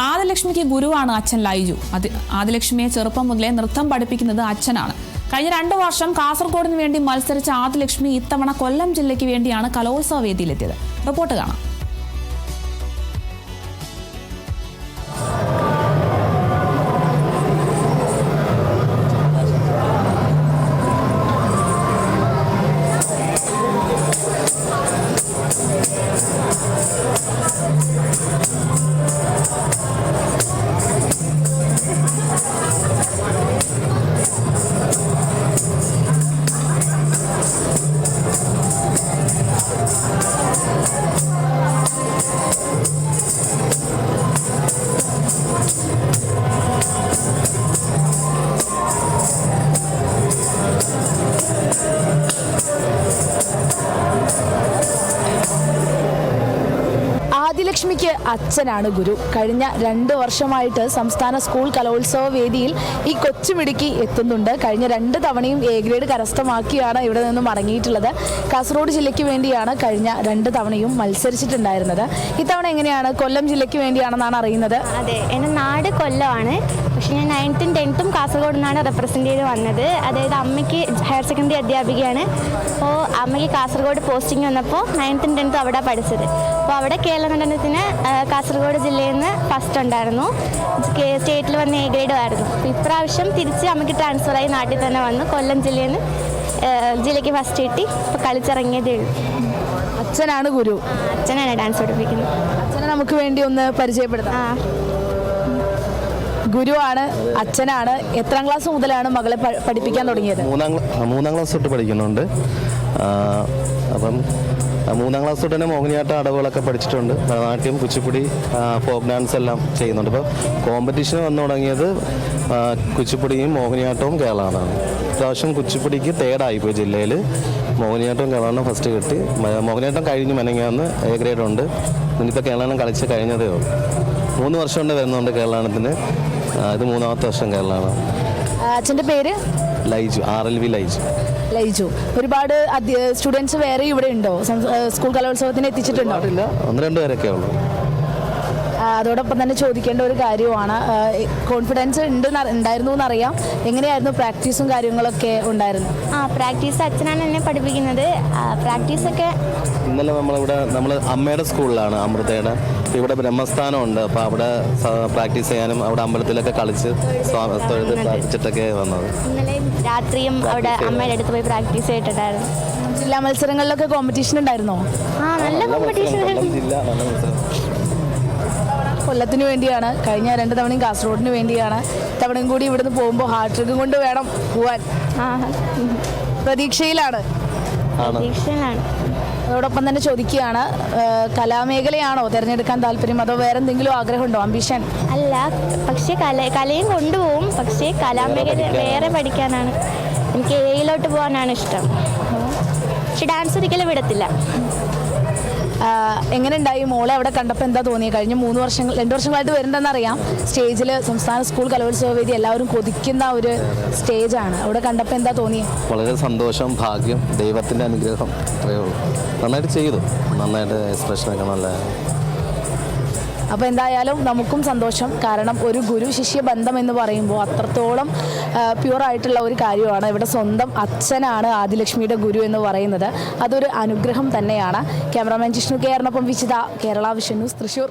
ആദിലക്ഷ്മിക്ക് ഗുരുവാണ് അച്ഛൻ ലൈജു. അത് ആദിലക്ഷ്മിയെ ചെറുപ്പം മുതലേ നൃത്തം പഠിപ്പിക്കുന്നത് അച്ഛനാണ്. കഴിഞ്ഞ രണ്ട് വർഷം കാസർഗോഡിന് വേണ്ടി മത്സരിച്ച ആദിലക്ഷ്മി ഇത്തവണ കൊല്ലം ജില്ലയ്ക്ക് വേണ്ടിയാണ് കലോത്സവ വേദിയിലെത്തിയത്. റിപ്പോർട്ട് കാണാം. ആദിലക്ഷ്മിക്ക് അച്ഛനാണ് ഗുരു. കഴിഞ്ഞ രണ്ട് വർഷമായിട്ട് സംസ്ഥാന സ്കൂൾ കലോത്സവ വേദിയിൽ ഈ കൊച്ചുമിടുക്കി എത്തുന്നുണ്ട്. കഴിഞ്ഞ രണ്ട് തവണയും എ ഗ്രേഡ് കരസ്ഥമാക്കിയാണ് ഇവിടെ നിന്നും മടങ്ങിയിട്ടുള്ളത് കാസർഗോഡ് ജില്ലയ്ക്ക് വേണ്ടിയാണ് കഴിഞ്ഞ രണ്ട് തവണയും മത്സരിച്ചിട്ടുണ്ടായിരുന്നത്. ഇത്തവണ എങ്ങനെയാണ്? കൊല്ലം ജില്ലയ്ക്ക് വേണ്ടിയാണെന്നാണ് അറിയുന്നത്. അതെ. എന്റെ നാട് കൊല്ലമാണ്. പക്ഷേ ഞാൻ നയൻത്തും ടെൻത്തും കാസർഗോഡ് നിന്നാണ് റെപ്രസെന്റ് ചെയ്ത് വന്നത്. അതായത് അമ്മയ്ക്ക് ഹയർ സെക്കൻഡറി അധ്യാപികയാണ്. അപ്പോൾ അമ്മയ്ക്ക് കാസർഗോഡ് പോസ്റ്റിംഗ് വന്നപ്പോൾ നയൻത്തും ടെൻത്തും അവിടെ പഠിച്ചത്. അപ്പോൾ അവിടെ കേരള നടനത്തിന് കാസർഗോഡ് ജില്ലയിൽ നിന്ന് ഫസ്റ്റ് ഉണ്ടായിരുന്നു. സ്റ്റേറ്റിൽ വന്ന് എ ഗ്രേഡും ആയിരുന്നു. ഇപ്രാവശ്യം തിരിച്ച് അമ്മയ്ക്ക് ട്രാൻസ്ഫറായി നാട്ടിൽ തന്നെ വന്ന് കൊല്ലം ജില്ലയിൽ നിന്ന് ജില്ലയ്ക്ക് ഫസ്റ്റ് കിട്ടി. ഇപ്പോൾ കളിച്ചിറങ്ങിയതേ ഉള്ളൂ. അച്ഛനാണ് ഗുരു. അച്ഛനാണ് ഡാൻസ് പഠിപ്പിക്കുന്നത്. അച്ഛനെ നമുക്ക് വേണ്ടി ഒന്ന് പരിചയപ്പെടുത്താം. ആ. ഗുരുവാണ് അച്ഛനാണ്. എത്രാം ക്ലാസ് മുതലാണ് മകളെ പഠിപ്പിക്കാൻ തുടങ്ങിയത്? മൂന്നാം മൂന്നാം ക്ലാസ് തൊട്ട് പഠിക്കുന്നുണ്ട്. അപ്പം മൂന്നാം ക്ലാസ് തൊട്ട് തന്നെ മോഹിനിയാട്ടം അടവുകളൊക്കെ പഠിച്ചിട്ടുണ്ട്. ഭരതനാട്യം കുച്ചിപ്പുടി ഫോക്ക് ഡാൻസ് എല്ലാം ചെയ്യുന്നുണ്ട്. ഇപ്പോൾ കോമ്പറ്റീഷൻ വന്നു തുടങ്ങിയത് കുച്ചിപ്പുടിയും മോഹിനിയാട്ടവും കേരളമാണ് ഇപ്രാവശ്യം കുച്ചിപ്പുടിക്ക് തേർഡായിപ്പോയി ജില്ലയിൽ മോഹിനിയാട്ടവും കേരളമാണ് ഫസ്റ്റ് കിട്ടി. മോഹിനിയാട്ടം കഴിഞ്ഞ് മെനങ്ങാന്ന് എ ഗ്രേഡ് ഉണ്ട്. ഇനിയിപ്പോൾ കേരളം കളിച്ച് കഴിഞ്ഞതേ ഉള്ളൂ. മൂന്ന് വർഷം കൊണ്ട് വരുന്നുണ്ട് കേരളത്തിന് ഇത് മൂന്നാമത്തെ വർഷം കേരളമാണ് അച്ഛന്റെ പേര്? Laiju R L V Laiju. ലയിച്ചു. ഒരുപാട് സ്റ്റുഡൻസ് വേറെ ഇവിടെ ഉണ്ടോ? സ്കൂൾ കലോത്സവത്തിന് എത്തിച്ചിട്ടുണ്ടോ? ഒന്ന് രണ്ട് പേരൊക്കെ ഉള്ളൂ. അതോടൊപ്പം തന്നെ ചോദിക്കേണ്ട ഒരു കാര്യമാണ് കോൺഫിഡൻസ് ഉണ്ട് ഉണ്ടായിരുന്നു എന്നറിയാം എങ്ങനെയായിരുന്നു പ്രാക്ടീസും കാര്യങ്ങളൊക്കെ ഉണ്ടായിരുന്നു? ആ പ്രാക്ടീസ് അച്ഛനാണ് എന്നെ പഠിപ്പിക്കുന്നത്. പ്രാക്ടീസ് പ്രാക്ടീസൊക്കെ ഇന്നലെ നമ്മളിവിടെ നമ്മൾ അമ്മയുടെ സ്കൂളിലാണ് അമൃതയുടെ. ഇവിടെ ബ്രഹ്മസ്ഥാനമുണ്ട്. അപ്പോൾ അവിടെ പ്രാക്ടീസ് ചെയ്യാനും അവിടെ അമ്പലത്തിലൊക്കെ കളിച്ച് തൊഴുത് പ്രാർത്ഥിച്ചിട്ടൊക്കെ വന്നത്. ഇന്നലെ രാത്രിയും അവിടെ അമ്മയുടെ അടുത്ത് പോയി പ്രാക്ടീസ് ചെയ്തിട്ടുണ്ടായിരുന്നു. ജില്ലാ മത്സരങ്ങളിലൊക്കെ കോമ്പറ്റീഷൻ ഉണ്ടായിരുന്നോ? ആ നല്ല കോമ്പറ്റീഷൻ ജില്ല നല്ല മത്സരം. കൊല്ലത്തിന് വേണ്ടിയാണ്. കഴിഞ്ഞ രണ്ട് തവണയും കാസർഗോഡിന് വേണ്ടിയാണ്. തവണയും കൂടി ഇവിടുന്ന് പോകുമ്പോൾ ഹാർട്ട് ട്രിക്കും കൊണ്ട് വേണം പോവാൻ. ആ പ്രതീക്ഷയിലാണ്. ആണ്. പ്രതീക്ഷയിലാണ്. അതോടൊപ്പം തന്നെ ചോദിക്കുകയാണ് കലാമേഖലയാണോ തിരഞ്ഞെടുക്കാൻ താല്പര്യം? അതോ വേറെ എന്തെങ്കിലും ആഗ്രഹമുണ്ടോ? അംബിഷൻ അല്ല പക്ഷേ കല കലയും കൊണ്ടുപോകും. പക്ഷേ കലാമേഖല വേറെ പഠിക്കാനാണ്. എനിക്ക് എയിലോട്ട് പോകാനാണ് ഇഷ്ടം. പക്ഷെ ഡാൻസ് ഒരിക്കലും വിടത്തില്ല. എങ്ങനെ ഉണ്ടായി മോളെ അവിടെ കണ്ടപ്പോൾ എന്താ തോന്നിയത് കഴിഞ്ഞ മൂന്ന് വർഷങ്ങൾ രണ്ട് വർഷങ്ങളായിട്ട് വരുന്നതെന്നറിയാം സ്റ്റേജിൽ സംസ്ഥാന സ്കൂൾ കലോത്സവ വേദി എല്ലാവരും കൊതിക്കുന്ന ഒരു സ്റ്റേജാണ്. അവിടെ കണ്ടപ്പോൾ എന്താ തോന്നിയത് വളരെ സന്തോഷം ഭാഗ്യം ദൈവത്തിന്റെ അനുഗ്രഹം. അത്രയേ ഉള്ളൂ. നന്നായിട്ട് ചെയ്തു. നന്നായിട്ട് എക്സ്പ്രഷനൊക്കെ നല്ല അപ്പോൾ എന്തായാലും നമുക്കും സന്തോഷം. കാരണം ഒരു ഗുരു ശിഷ്യ ബന്ധം എന്ന് പറയുമ്പോൾ അത്രത്തോളം പ്യുവറായിട്ടുള്ള ഒരു കാര്യമാണ്. ഇവിടെ സ്വന്തം അച്ഛനാണ് ആദിലക്ഷ്മിയുടെ ഗുരു എന്ന് പറയുന്നത്. അതൊരു അനുഗ്രഹം തന്നെയാണ്. ക്യാമറാമാൻ ജിഷ്ണു കെയറിനൊപ്പം വിചിത കേരള വിഷൻ ന്യൂസ് തൃശ്ശൂർ